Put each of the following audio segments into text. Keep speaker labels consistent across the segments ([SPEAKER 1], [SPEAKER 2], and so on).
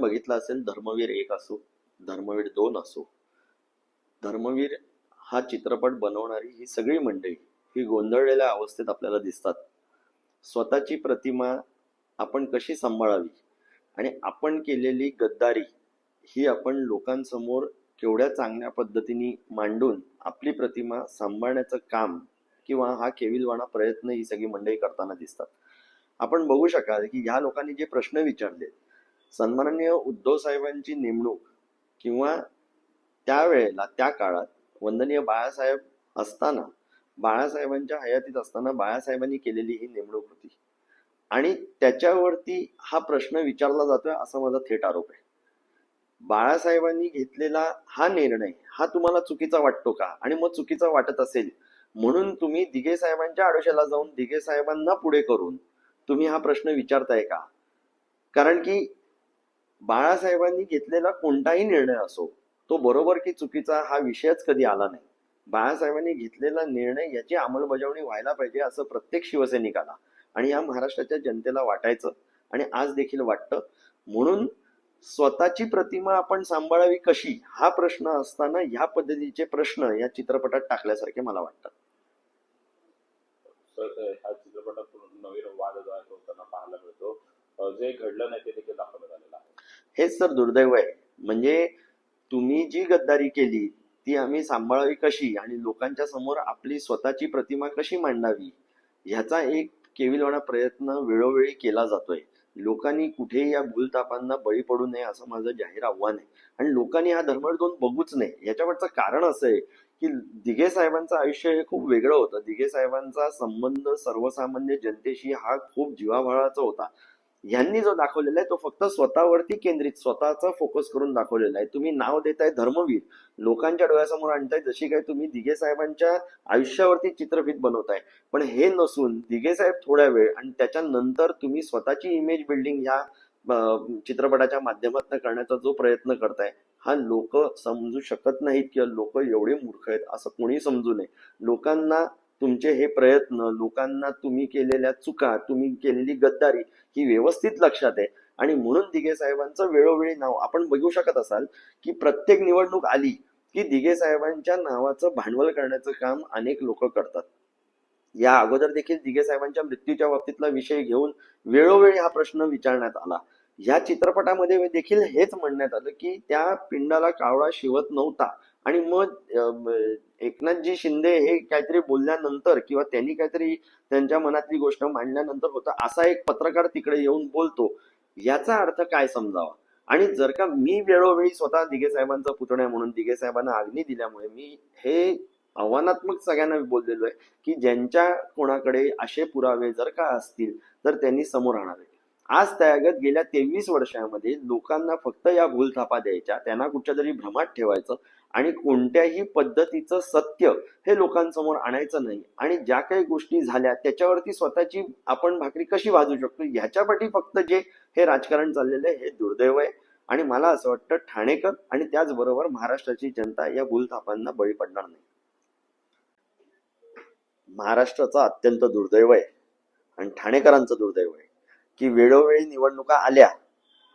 [SPEAKER 1] आपण बघितलं असेल धर्मवीर एक असो धर्मवीर दोन असो धर्मवीर हा चित्रपट बनवणारी ही सगळी मंडळी ही गोंधळलेल्या अवस्थेत आपल्याला दिसतात. स्वतःची प्रतिमा आपण कशी सांभाळावी? आणि आपण केलेली गद्दारी ही आपण लोकांसमोर केवढ्या चांगल्या पद्धतीने मांडून आपली प्रतिमा सांभाळण्याचं काम किंवा हा केविलवाणा प्रयत्न ही सगळी मंडळी करताना दिसतात. आपण बघू शकाल की ह्या लोकांनी जे प्रश्न विचारले सन्माननीय उद्धव साहेबांची नेमणूक किंवा त्यावेळेला त्या काळात वंदनीय बाळासाहेब असताना बाळासाहेबांच्या हयातीत असताना बाळासाहेबांनी केलेली ही नेमणूक होती. आणि त्याच्यावरती हा प्रश्न विचारला जातोय असा माझा थेट आरोप आहे. बाळासाहेबांनी घेतलेला हा निर्णय हा तुम्हाला चुकीचा वाटतो का? आणि मग चुकीचा वाटत असेल म्हणून तुम्ही दिघे साहेबांच्या आडोशाला जाऊन दिघे साहेबांना पुढे करून तुम्ही हा प्रश्न विचारताय का? कारण की बाळासाहेबांनी घेतलेला कोणताही निर्णय असो तो बरोबर की चुकीचा हा विषयच कधी आला नाही. बाळासाहेबांनी घेतलेला निर्णय याची अंमलबजावणी व्हायला पाहिजे असं प्रत्येक शिवसैनिक आला आणि या महाराष्ट्राच्या जनतेला वाटायचं आणि आज देखील वाटतं. म्हणून स्वतःची प्रतिमा आपण सांभाळावी कशी हा प्रश्न असताना ह्या पद्धतीचे प्रश्न या चित्रपटात टाकल्यासारखे मला वाटतात
[SPEAKER 2] ह्या चित्रपटातून नवीन वाद होताना पाहायला मिळतो. जे घडलं नाही ते देखील दाखवण्यात आलेलं
[SPEAKER 1] हेच तर दुर्दैव आहे. म्हणजे तुम्ही जी गद्दारी केली ती आम्ही सांभाळावी कशी? आणि लोकांच्या समोर आपली स्वतःची प्रतिमा कशी मांडावी? ह्याचा एक केविलवाणा प्रयत्न वेळोवेळी केला जातोय. लोकांनी कुठेही या भूलतापांना बळी पडू नये असं माझं जाहीर आव्हान आहे. आणि लोकांनी हा धर्मड दोन बघूच नये. याच्यावरचं कारण असं आहे की दिघे साहेबांचं आयुष्य हे खूप वेगळं होतं. दिघे साहेबांचा संबंध सर्वसामान्य जनतेशी हा खूप जीवाभाळाचा होता. यांनी जो दाखवलेला आहे तो फक्त स्वतःवरती केंद्रित स्वतःचा फोकस करून दाखवलेला आहे. तुम्ही नाव देताय धर्मवीर लोकांच्या डोळ्यासमोर आणताय जशी काय तुम्ही दिघे साहेबांच्या आयुष्यावरती चित्रफित बनवताय. पण हे नसून दिघे साहेब थोड्या वेळ आणि त्याच्यानंतर तुम्ही स्वतःची इमेज बिल्डिंग ह्या चित्रपटाच्या माध्यमातून करण्याचा जो प्रयत्न करताय हा लोक समजू शकत नाहीत किंवा लोक एवढे मूर्ख आहेत असं कोणी समजू नये. लोकांना तुमचे हे प्रयत्न लोकांना तुम्ही केलेल्या चुका तुम्ही केलेली गद्दारी ही व्यवस्थित लक्षात आहे. आणि म्हणून दिघे साहेबांचं वेळोवेळी नाव आपण बघू शकत असाल की प्रत्येक निवडणूक आली की दिघे साहेबांच्या नावाचं भांडवल करण्याचं काम अनेक लोक करतात. या अगोदर देखील दिघे साहेबांच्या मृत्यूच्या बाबतीतला विषय घेऊन वेळोवेळी हा प्रश्न विचारण्यात आला. या चित्रपटामध्ये देखील हेच म्हणण्यात आलं की त्या पिंडाला कावळा शिवत नव्हता. आणि मग एकनाथजी शिंदे हे काहीतरी बोलल्यानंतर किंवा त्यांनी काहीतरी त्यांच्या मनातली गोष्ट मांडल्यानंतर होता असा एक पत्रकार तिकडे येऊन बोलतो. याचा अर्थ काय समजावा? आणि जर का मी वेळोवेळी स्वतः दिघे साहेबांचा पुतण्या म्हणून दिघे साहेबांना आग्नी दिल्यामुळे मी हे आव्हानात्मक सगळ्यांना बोललेलो आहे की ज्यांच्या कोणाकडे असे पुरावे जर का असतील तर त्यांनी समोर आणावे. आज तयागत गेल्या तेवीस वर्षामध्ये लोकांना फक्त या भूलथापा द्यायच्या त्यांना कुठच्या तरी भ्रमात ठेवायचं आणि कोणत्याही पद्धतीचं सत्य हे लोकांसमोर आणायचं नाही. आणि ज्या काही गोष्टी झाल्या त्याच्यावरती स्वतःची आपण भाकरी कशी वाजू शकतो ह्याच्यापाठी फक्त जे हे राजकारण चाललेलं आहे हे दुर्दैव आहे. आणि मला असं वाटतं ठाणेकर आणि त्याचबरोबर महाराष्ट्राची जनता या भूलथापांना बळी पडणार नाही. महाराष्ट्राचा अत्यंत दुर्दैव आहे आणि ठाणेकरांचं दुर्दैव आहे. की वेळोवेळी निवडणुका आल्या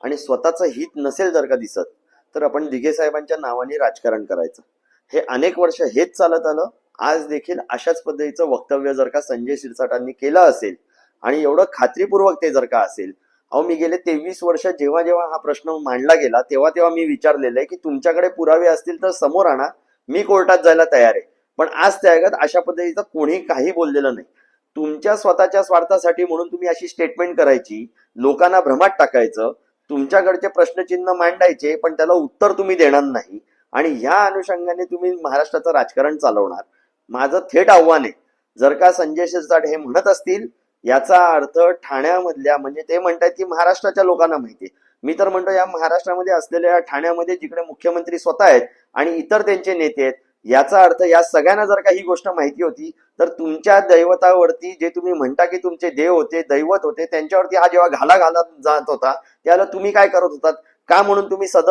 [SPEAKER 1] आणि स्वतःचं हित नसेल जर का दिसत तर आपण दिघे साहेबांच्या नावाने राजकारण करायचं. हे अनेक वर्ष हेच चालत आलं. आज देखील अशाच पद्धतीचं वक्तव्य जर का संजय शिरसाटांनी केलं असेल आणि एवढं खात्रीपूर्वक ते जर का असेल अहो मी गेले तेवीस वर्ष जेव्हा जेव्हा हा प्रश्न मांडला गेला तेव्हा तेव्हा मी विचारलेलं आहे की तुमच्याकडे पुरावे असतील तर समोर आणा. मी कोर्टात जायला तयार आहे. पण आज त्यागत अशा पद्धतीचं कोणी काही बोललेलं नाही. तुमच्या स्वतःच्या स्वार्थासाठी म्हणून तुम्ही अशी स्टेटमेंट करायची लोकांना भ्रमात टाकायचं तुमच्याकडचे प्रश्नचिन्ह मांडायचे पण त्याला उत्तर तुम्ही देणार नाही आणि ह्या अनुषंगाने तुम्ही महाराष्ट्राचं राजकारण चालवणार माझं थेट आव्हान आहे जर का संजय शिरसाट हे म्हणत असतील याचा अर्थ ठाण्यामधल्या म्हणजे ते म्हणतात की महाराष्ट्राच्या लोकांना माहिती आहे. मी तर म्हणतो या महाराष्ट्रामध्ये असलेल्या ठाण्यामध्ये जिकडे मुख्यमंत्री स्वतः आहेत आणि इतर त्यांचे नेते आहेत याचा अर्थ या सगळ्यांना जर का ही गोष्ट माहिती होती तर तुमच्या दैवतावरती जे तुम्ही म्हणता की तुमचे देव होते दैवत होते त्यांच्यावरती हा जेव्हा घाला घालत जात होता त्याला तुम्ही काय करत होतात? का म्हणून तुम्ही सद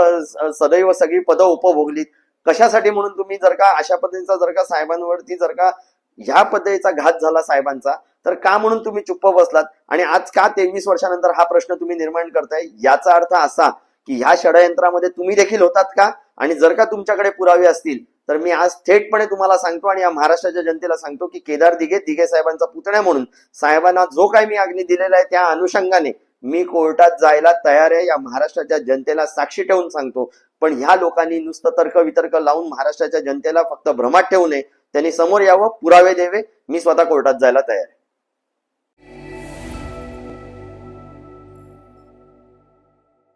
[SPEAKER 1] सदैव सगळी पदं उपभोगलीत? कशासाठी म्हणून तुम्ही जर का अशा पद्धतीचा जर का साहेबांवरती जर का ह्या पद्धतीचा घात झाला साहेबांचा तर का म्हणून तुम्ही चुप्प बसलात? आणि आज का तेवीस वर्षानंतर हा प्रश्न तुम्ही निर्माण करताय? याचा अर्थ असा की ह्या षडयंत्रामध्ये तुम्ही देखील होतात का? आणि जर का तुमच्याकडे पुरावे असतील तर मी आज थेटपणे तुम्हाला सांगतो आणि या महाराष्ट्राच्या जनतेला सांगतो की केदार दिघे दिघे साहेबांचा पुतण्या म्हणून साहेबांना जो काही मी अग्नी दिलेला आहे त्या अनुषंगाने मी कोर्टात जायला तयार आहे. या महाराष्ट्राच्या जनतेला साक्षी ठेवून सांगतो. पण ह्या लोकांनी नुसतं तर्क वितर्क लावून महाराष्ट्राच्या जनतेला फक्त भ्रमात ठेवू नये. त्यांनी समोर यावं पुरावे द्यावे. मी स्वतः कोर्टात जायला तयार आहे.